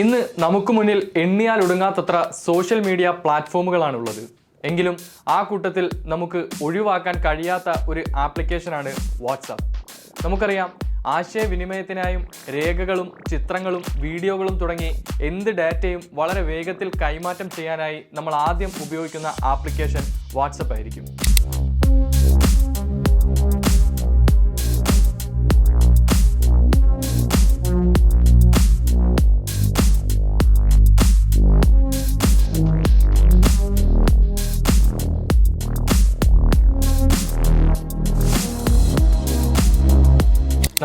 ഇന്ന് നമുക്ക് മുന്നിൽ എണ്ണിയാൽ ഒടുങ്ങാത്തത്ര സോഷ്യൽ മീഡിയ പ്ലാറ്റ്ഫോമുകളാണുള്ളത് എങ്കിലും ആ കൂട്ടത്തിൽ നമുക്ക് ഒഴിവാക്കാൻ കഴിയാത്ത ഒരു ആപ്ലിക്കേഷനാണ് വാട്സാപ്പ് നമുക്കറിയാം ആശയവിനിമയത്തിനായും രേഖകളും ചിത്രങ്ങളും വീഡിയോകളും തുടങ്ങി എന്ത് ഡാറ്റയും വളരെ വേഗത്തിൽ കൈമാറ്റം ചെയ്യാനായി നമ്മൾ ആദ്യം ഉപയോഗിക്കുന്ന ആപ്ലിക്കേഷൻ വാട്സപ്പ് ആയിരിക്കും.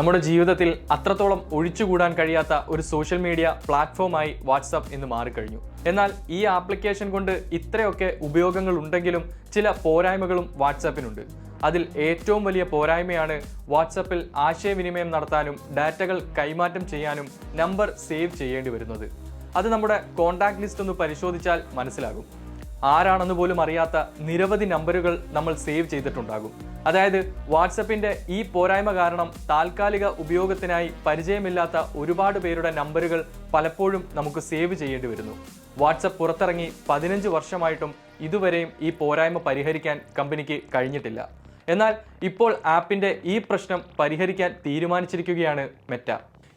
നമ്മുടെ ജീവിതത്തിൽ അത്രത്തോളം ഒഴിച്ചുകൂടാൻ കഴിയാത്ത ഒരു സോഷ്യൽ മീഡിയ പ്ലാറ്റ്ഫോമായി വാട്സപ്പ് ഇന്ന് മാറിക്കഴിഞ്ഞു. എന്നാൽ ഈ ആപ്ലിക്കേഷൻ കൊണ്ട് ഇത്രയൊക്കെ ഉപയോഗങ്ങൾ ഉണ്ടെങ്കിലും ചില പോരായ്മകളും വാട്സാപ്പിനുണ്ട് അതിൽ ഏറ്റവും വലിയ പോരായ്മയാണ് വാട്സപ്പിൽ ആശയവിനിമയം നടത്താനും ഡാറ്റകൾ കൈമാറ്റം ചെയ്യാനും നമ്പർ സേവ് ചെയ്യേണ്ടി വരുന്നത്. അത് നമ്മുടെ കോൺടാക്ട് ലിസ്റ്റ് ഒന്ന് പരിശോധിച്ചാൽ മനസ്സിലാകും. ആരാണെന്ന് പോലും അറിയാത്ത നിരവധി നമ്പറുകൾ നമ്മൾ സേവ് ചെയ്തിട്ടുണ്ടാകും. അതായത് വാട്സപ്പിന്റെ ഈ പോരായ്മ കാരണം താൽക്കാലിക ഉപയോഗത്തിനായി പരിചയമില്ലാത്ത ഒരുപാട് പേരുടെ നമ്പറുകൾ പലപ്പോഴും നമുക്ക് സേവ് ചെയ്യേണ്ടി വരുന്നു. വാട്സപ്പ് പുറത്തിറങ്ങി പതിനഞ്ച് വർഷമായിട്ടും ഇതുവരെയും ഈ പോരായ്മ പരിഹരിക്കാൻ കമ്പനിക്ക് കഴിഞ്ഞിട്ടില്ല. എന്നാൽ ഇപ്പോൾ ആപ്പിന്റെ ഈ പ്രശ്നം പരിഹരിക്കാൻ തീരുമാനിച്ചിരിക്കുകയാണ് മെറ്റ.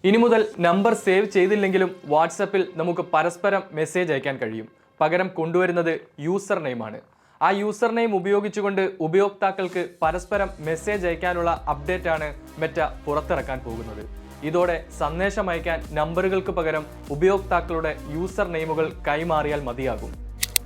ഇനി മുതൽ നമ്പർ സേവ് ചെയ്തില്ലെങ്കിലും വാട്സപ്പിൽ നമുക്ക് പരസ്പരം മെസ്സേജ് അയക്കാൻ കഴിയും. പകരം കൊണ്ടുവരുന്നത് യൂസർ നെയിമാണ്. ആ യൂസർ നെയിം ഉപയോഗിച്ചുകൊണ്ട് ഉപയോക്താക്കൾക്ക് പരസ്പരം മെസ്സേജ് അയക്കാനുള്ള അപ്ഡേറ്റ് ആണ് മെറ്റ പുറത്തിറക്കാൻ പോകുന്നത്. ഇതോടെ സന്ദേശം അയക്കാൻ നമ്പറുകൾക്ക് പകരം ഉപയോക്താക്കളുടെ യൂസർ നെയിമുകൾ കൈമാറിയാൽ മതിയാകും.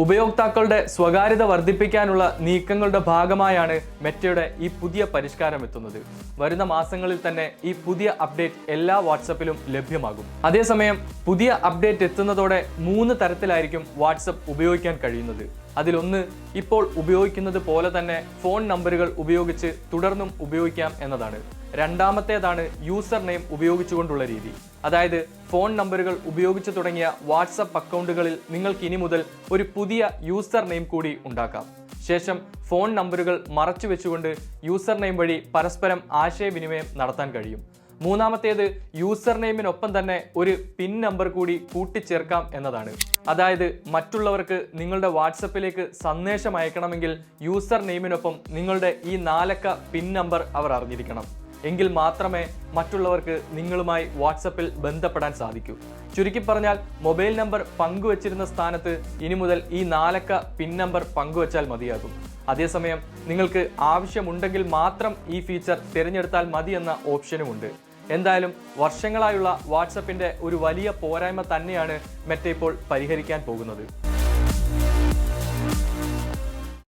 ഉപയോക്താക്കളുടെ സ്വകാര്യത വർദ്ധിപ്പിക്കാനുള്ള നീക്കങ്ങളുടെ ഭാഗമായാണ് മെറ്റയുടെ ഈ പുതിയ പരിഷ്കാരം എത്തുന്നത് വരുന്ന മാസങ്ങളിൽ തന്നെ ഈ പുതിയ അപ്ഡേറ്റ് എല്ലാ വാട്സപ്പിലും ലഭ്യമാകും. അതേസമയം പുതിയ അപ്ഡേറ്റ് എത്തുന്നതോടെ മൂന്ന് തരത്തിലായിരിക്കും വാട്സപ്പ് ഉപയോഗിക്കാൻ കഴിയുന്നത്. അതിലൊന്ന് ഇപ്പോൾ ഉപയോഗിക്കുന്നത് പോലെ തന്നെ ഫോൺ നമ്പറുകൾ ഉപയോഗിച്ച് തുടർന്നും ഉപയോഗിക്കാം എന്നതാണ്. രണ്ടാമത്തേതാണ് യൂസർ നെയിം ഉപയോഗിച്ചുകൊണ്ടുള്ള രീതി. അതായത് ഫോൺ നമ്പറുകൾ ഉപയോഗിച്ച് തുടങ്ങിയ വാട്സപ്പ് അക്കൗണ്ടുകളിൽ നിങ്ങൾക്ക് ഇനി മുതൽ ഒരു പുതിയ യൂസർ നെയിം കൂടി ഉണ്ടാക്കാം. ശേഷം ഫോൺ നമ്പറുകൾ മറച്ചു വെച്ചുകൊണ്ട് യൂസർ നെയിം വഴി പരസ്പരം ആശയവിനിമയം നടത്താൻ കഴിയും. മൂന്നാമത്തേത് യൂസർ നെയിമിനൊപ്പം തന്നെ ഒരു പിൻ നമ്പർ കൂടി കൂട്ടിച്ചേർക്കാം എന്നതാണ്. അതായത് മറ്റുള്ളവർക്ക് നിങ്ങളുടെ വാട്സപ്പിലേക്ക് സന്ദേശം അയക്കണമെങ്കിൽ യൂസർ നെയിമിനൊപ്പം നിങ്ങളുടെ ഈ നാലക്ക പിൻ നമ്പർ അവർ അറിഞ്ഞിരിക്കണം. എങ്കിൽ മാത്രമേ മറ്റുള്ളവർക്ക് നിങ്ങളുമായി വാട്സപ്പിൽ ബന്ധപ്പെടാൻ സാധിക്കൂ. ചുരുക്കി പറഞ്ഞാൽ മൊബൈൽ നമ്പർ പങ്കുവച്ചിരുന്ന സ്ഥാനത്ത് ഇനി മുതൽ ഈ നാലക്ക പിൻ നമ്പർ പങ്കുവച്ചാൽ മതിയാകും. അതേസമയം നിങ്ങൾക്ക് ആവശ്യമുണ്ടെങ്കിൽ മാത്രം ഈ ഫീച്ചർ തിരഞ്ഞെടുത്താൽ മതി എന്ന ഓപ്ഷനുമുണ്ട്. എന്തായാലും വർഷങ്ങളായുള്ള വാട്സപ്പിന്റെ ഒരു വലിയ പോരായ്മ തന്നെയാണ് മെറ്റ ഇപ്പോൾ പരിഹരിക്കാൻ പോകുന്നത്.